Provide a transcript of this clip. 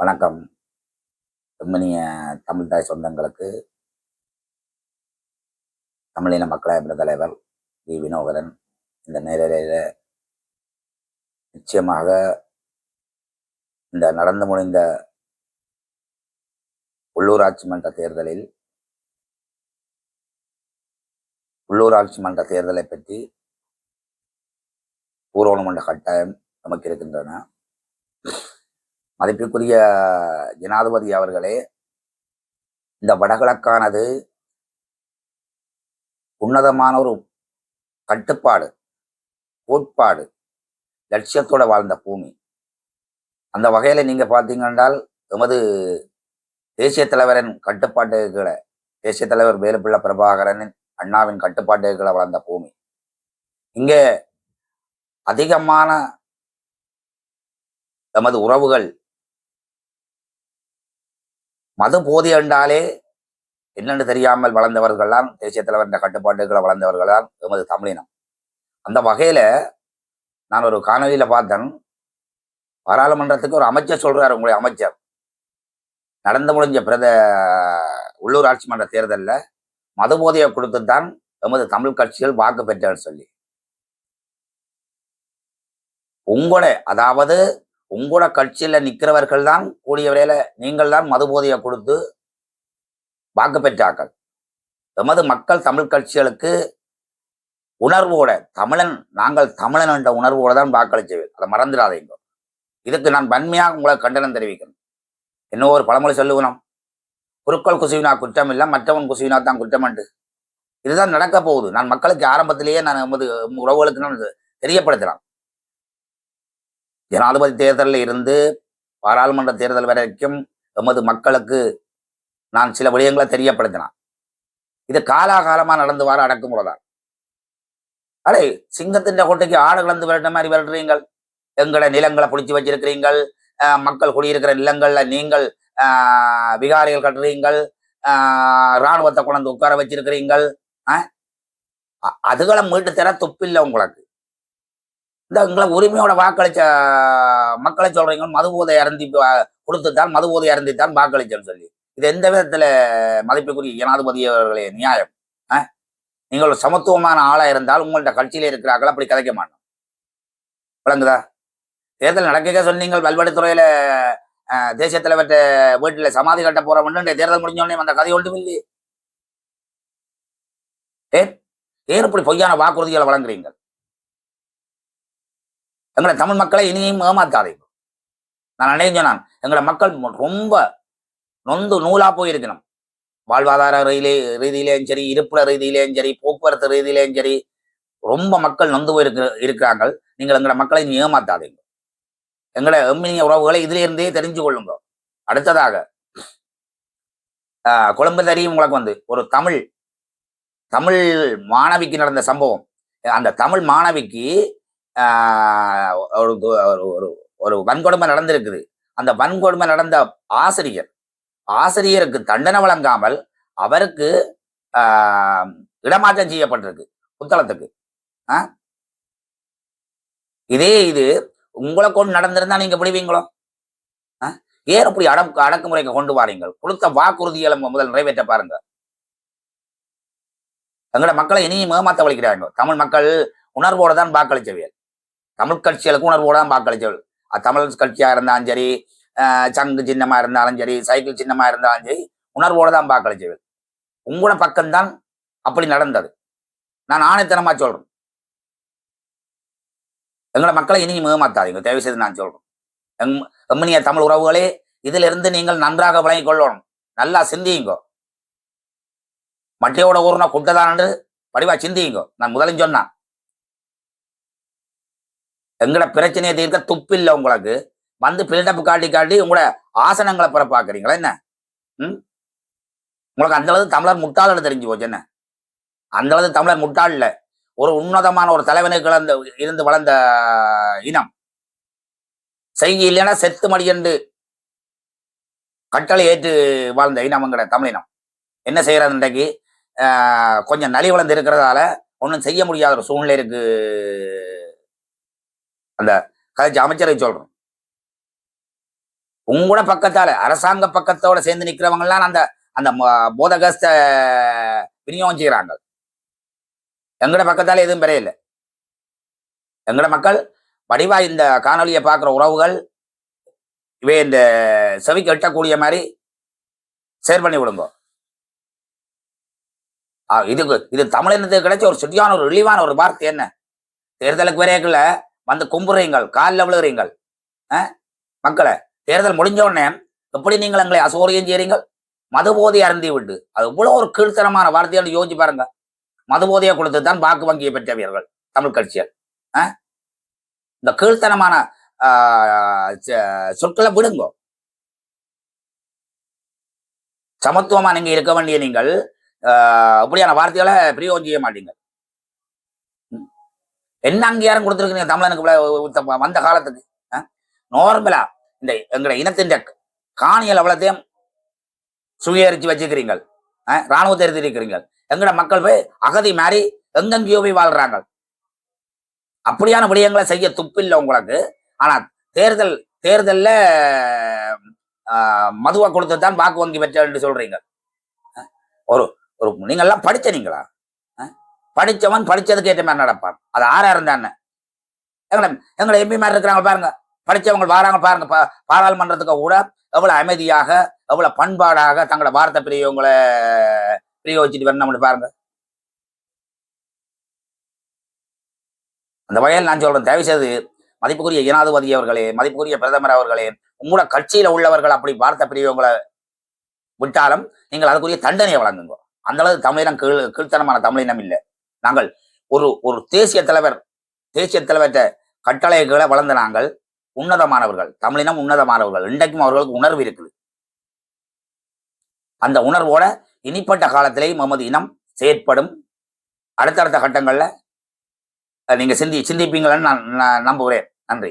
வணக்கம். தமிழ் தாய் சொந்தங்களுக்கு தமிழின மக்களவை தலைவர் வி. வினோகரன் இந்த நேரலையில் நிச்சயமாக இந்த நடந்து முடிந்த உள்ளூராட்சி மன்ற தேர்தலில் உள்ளூராட்சி மன்ற தேர்தலை பற்றி ஊரோணமன்ற கட்டாயம் நமக்கு இருக்கின்றன. மதிப்பிற்குரிய ஜனாதிபதி அவர்களே இந்த வடகிழக்கானது உன்னதமான ஒரு கட்டுப்பாடு கோட்பாடு லட்சியத்தோட வாழ்ந்த பூமி. அந்த வகையில நீங்க பார்த்தீங்கன்றால் எமது தேசிய தலைவரின் கட்டுப்பாட்டுகளை தேசிய தலைவர் வேலுப்பிள்ள பிரபாகரனின் அண்ணாவின் கட்டுப்பாட்டுகளை வளர்ந்த பூமி. இங்கே அதிகமான எமது உறவுகள் மது போதை என்றாலே என்னென்னு தெரியாமல் வளர்ந்தவர்கள் தான் தேசிய தலைவர் கட்டுப்பாட்டுகளை வளர்ந்தவர்கள் தான் எமது தமிழினம். அந்த வகையில் நான் ஒரு காணொலியில் பார்த்தேன். பாராளுமன்றத்துக்கு ஒரு அமைச்சர் சொல்கிறார் உங்களுடைய அமைச்சர். நடந்து முடிஞ்ச பிரத உள்ளூராட்சி மன்ற தேர்தலில் மது போதையை கொடுத்து தான் எமது தமிழ் கட்சிகள் வாக்கு பெற்றார் சொல்லி. உங்களோட அதாவது உங்களோட கட்சியில நிக்கிறவர்கள் தான் கூடிய வரையில நீங்கள் தான் மது போதையை கொடுத்து வாக்கு பெற்றார்கள். எமது மக்கள் தமிழ் கட்சிகளுக்கு உணர்வோட தமிழன் நாங்கள் தமிழன் என்ற உணர்வோட தான் வாக்களிச்சவை அதை மறந்துடாதீங்க. இதுக்கு நான் வன்மையாக உங்களை கண்டனம் தெரிவிக்கணும் என்ன ஒரு பழமொழி சொல்லுவனும் குருக்கள் குசுவினா குற்றம் இல்லை மற்றவன் குசுவினா தான் குற்றம் உண்டு இதுதான் நடக்க போகுது. நான் மக்களுக்கு ஆரம்பத்திலேயே நான் எமது உறவுகளுக்கு நான் தெரியப்படுத்தலாம் ஜனாதிபதி தேர்தலில் இருந்து பாராளுமன்ற தேர்தல் வரைக்கும் எமது மக்களுக்கு நான் சில விடயங்களை தெரியப்படுத்தினான். இது காலாகாலமா நடந்து வர அடக்குமுறைதான் அடே சிங்கத்தின் கொட்டைக்கு ஆடு கலந்து விரட்ட மாதிரி விரட்டுறீங்கள். எங்களை நிலங்களை பிடிச்சி வச்சிருக்கிறீங்கள். அஹ் மக்கள் குடியிருக்கிற நிலங்கள்ல நீங்கள் ஆஹ் விகாரிகள் கட்டுறீங்கள். ஆஹ் இராணுவத்தை கொண்டு உட்கார வச்சிருக்கிறீங்கள். அஹ் அதுகளை மீட்டு தர துப்பில்லை உங்களுக்கு. இந்த எங்களை உரிமையோட வாக்களிச்ச மக்களை சொல்றீங்க மது போதை அருந்தி கொடுத்துத்தான் மது போதை அருந்தித்தான் வாக்களிச்சேன்னு சொல்லி. இது எந்த விதத்துல மதிப்புக்குரிய ஜனாதிபதி அவர்களே நியாயம்? ஆ? நீங்கள் ஒரு சமத்துவமான ஆளா இருந்தால் உங்கள்ட்ட கட்சியில இருக்கிறார்கள் அப்படி கதைக்க மாட்டோம். விளங்குதா? தேர்தல் நடக்க சொன்னீங்கள் பல்வடித்துறையில அஹ், தேசிய தலைவர்கிட்ட வீட்டுல சமாதி கட்ட போறோம் தேர்தல் முடிஞ்ச உடனே அந்த கதை ஒன்றும் இல்லையே. ஏன்? ஏன் இப்படி பொய்யான வாக்குறுதிகளை வழங்குறீங்க? எங்களை தமிழ் மக்களை இனியும் ஏமாத்தாதீங்க நான் அடையும் சொன்னான் எங்களை மக்கள் ரொம்ப நொந்து நூலா போயிருக்கணும். வாழ்வாதார ரீதியிலே ரீதியிலேயும் சரி இருப்பிட ரீதியிலேயும் சரி போக்குவரத்து ரீதியிலேயும் சரி ரொம்ப மக்கள் நொந்து போயிருக்க இருக்கிறாங்க நீங்கள் எங்களை மக்களை இனி ஏமாத்தாதீங்க எங்களை எம்மினிய உறவுகளை இதுல இருந்தே தெரிஞ்சு கொள்ளுங்க அடுத்ததாக ஆஹ், கொழும்பு தெரியும் உங்களுக்கு வந்து ஒரு தமிழ் தமிழ் மாணவிக்கு நடந்த சம்பவம். அந்த தமிழ் மாணவிக்கு ஒரு ஒரு- ஒரு ஒரு வன்கொடுமை நடந்திருக்குது. அந்த வன்கொடுமை நடந்த ஆசிரியர் ஆசிரியருக்கு தண்டனை வழங்காமல் அவருக்கு ஆஹ், இடமாற்றம் செய்யப்பட்டிருக்கு புத்தளத்துக்கு. இதே இது உங்களை கொண்டு நடந்திருந்தா நீங்க விடுவீங்களோ? ஏன் அப்படி அடக்கு அடக்குமுறைக்கு கொண்டு வாரீங்கள்? கொடுத்த வாக்குறுதிகளை முதல் நிறைவேற்ற பாருங்க. எங்களோட மக்களை இனியும் ஏமாத்த வலிக்கிறாங்க தமிழ் மக்கள் உணர்வோடு தான் வாக்களிச்சவியல் தமிழ் கட்சிகளுக்கு உணர்வோட தான் வாக்களிச்சவள் தமிழ் கட்சியா இருந்தாலும் சரி சங்கு சின்னமா இருந்தாலும் சரி சைக்கிள் சின்னமா இருந்தாலும் சரி உணர்வோடு தான் வாக்களிச்சவள் உங்களோட பக்கம்தான் அப்படி நடந்தது. நான் ஆணைத்தனமாக சொல்றேன். எங்களோட மக்களை இனியும் மேமாத்தாதீங்க தயவு செய்து நான் சொல்றேன். எம் எம்மனிய தமிழ் உறவுகளே இதுல இருந்து நீங்கள் நன்றாக விளங்கிக் கொள்ளணும். நல்லா சிந்தியுங்கோ. மட்டையோட ஊர்னா குட்டதான் என்று படிவா சிந்தியுங்கோ. நான் முதலையும் சொன்னான். எங்கட பிரச்சனையை தீர்க்க துப்பில்லை உங்களுக்கு. வந்து பில்டப் காட்டி காட்டி உங்களோட ஆசனங்களை பிற பாக்குறீங்களா என்ன? ம்? உங்களுக்கு அந்த அளவு தமிழர் முட்டாளர் தெரிஞ்சு போச்சு என்ன? அந்த அளவு தமிழர் முட்டாள் இல்ல. ஒரு உன்னதமான ஒரு தலைவனுக்கு இழந்த இருந்து வளர்ந்த இனம். செய்கி இல்லைன்னா செத்து மடியண்டு கட்டளை ஏற்று வாழ்ந்த இனம்ங்கிற தமிழினம் என்ன செய்யறது இன்றைக்கு? ஆஹ் கொஞ்சம் நலி வளர்ந்து இருக்கிறதால ஒன்றும் செய்ய முடியாத ஒரு சூழ்நிலை இருக்கு. அந்த கதைச்சு அமைச்சரை சொல்றோம். உங்களோட பக்கத்தால அரசாங்க பக்கத்தோட சேர்ந்து நிக்கிறவங்க எல்லாம் அந்த அந்த போதகஸ்த விநியோகம் செய்யறாங்க எங்கட பக்கத்தால எதுவும் பெறையில எங்கட மக்கள் வடிவா இந்த காணொலியை பார்க்குற உறவுகள் இவை இந்த செவிக்கு எட்டக்கூடிய மாதிரி ஷேர் பண்ணி விடுங்க. இதுக்கு இது தமிழினத்துக்கு கிடைச்ச ஒரு சுட்டியான ஒரு இழிவான ஒரு வார்த்தை என்ன? தேர்தலுக்கு வரையக்குள்ள வந்து கும்புறீங்கள் காலில் விழுகிறீங்கள். மக்களை தேர்தல் முடிஞ்ச உடனே எப்படி நீங்கள் எங்களை அசோரியம் செய்றீங்கள் மதுபோதை அருந்தி விட்டு. அது இவ்வளோ ஒரு கீழ்த்தனமான வார்த்தையால் யோசிச்சு பாருங்க. மதுபோதையை கொடுத்து தான் வாக்கு வங்கியை பெற்றவர்கள் தமிழ் கட்சிகள். இந்த கீழ்த்தனமான சொற்களை விடுங்க. சமத்துவமா நீங்க இருக்க வேண்டிய நீங்கள் ஆ, அப்படியான வார்த்தைகளை பிரயோகம் செய்ய மாட்டீங்க. என்ன அங்கீகாரம் கொடுத்துருக்கீங்க தமிழனுக்கு உத்த- வந்த காலத்துக்கு? நார்மலா இந்த எங்கட இனத்தின் காணியல் அவ்வளோத்தையும் சுயரிச்சு வச்சுக்கிறீங்கள். இராணுவத்தை ராணுவத்தை எடுத்திருக்கிறீங்க எங்கட மக்கள் போய் அகதி மாதிரி எங்கெங்கேயோ போய் வாழ்றாங்க. அப்படியான விடயங்களை செய்ய துப்பில்லை உங்களுக்கு. ஆனா தேர்தல் தேர்தல்ல மதுவை கொடுத்து தான் வாக்கு வங்கி பெற்ற சொல்றீங்க. ஒரு ஒரு நீங்கள்லாம் படித்த படிச்ச நீங்களா? படித்தவன் படிச்சவன் படிச்சதுக்கு ஏற்ற மாதிரி நடப்பான். அது ஆறா இருந்தான்னு எங்களை எங்களை எம்பி மாதிரி இருக்கிறாங்க பாருங்க. படிச்சவங்க வராங்க பாருங்க. பா- பாராளுமன்றத்துக்கு கூட எவ்வளவு அமைதியாக எவ்வளவு பண்பாடாக தங்களோட வார்த்தை பிரியவங்களை பிரயோகிச்சுட்டு வரணும் பாருங்க. அந்த வகையில் நான் சொல்றேன். தயவு செய்து மதிப்புக்குரிய ஜனாதிபதி அவர்களே மதிப்புக்குரிய பிரதமர் அவர்களே உங்களோட கட்சியில உள்ளவர்கள் அப்படி வார்த்தை பிரியவங்களை விட்டாலும் நீங்கள் அதுக்குரிய தண்டனையை வழங்குங்க. அந்த அளவு தமிழினம் கீழ் கீழ்த்தனமான தமிழினம் இல்லை. நாங்கள் ஒரு ஒரு தேசிய தலைவர் தேசிய தலைவர்கிட்ட கட்டளைகளை வளர்ந்த நாங்கள் உன்னதமானவர்கள். தமிழினம் உன்னதமானவர்கள். இன்றைக்கும் அவர்களுக்கு உணர்வு இருக்குது. அந்த உணர்வோட இனிப்பட்ட காலத்திலேயும் நமது இனம் செயற்படும். அடுத்தடுத்த கட்டங்களில் நீங்கள் நீங்க சிந்தி சிந்திப்பீங்களான்னு நான் நான் நம்புகிறேன். நன்றி.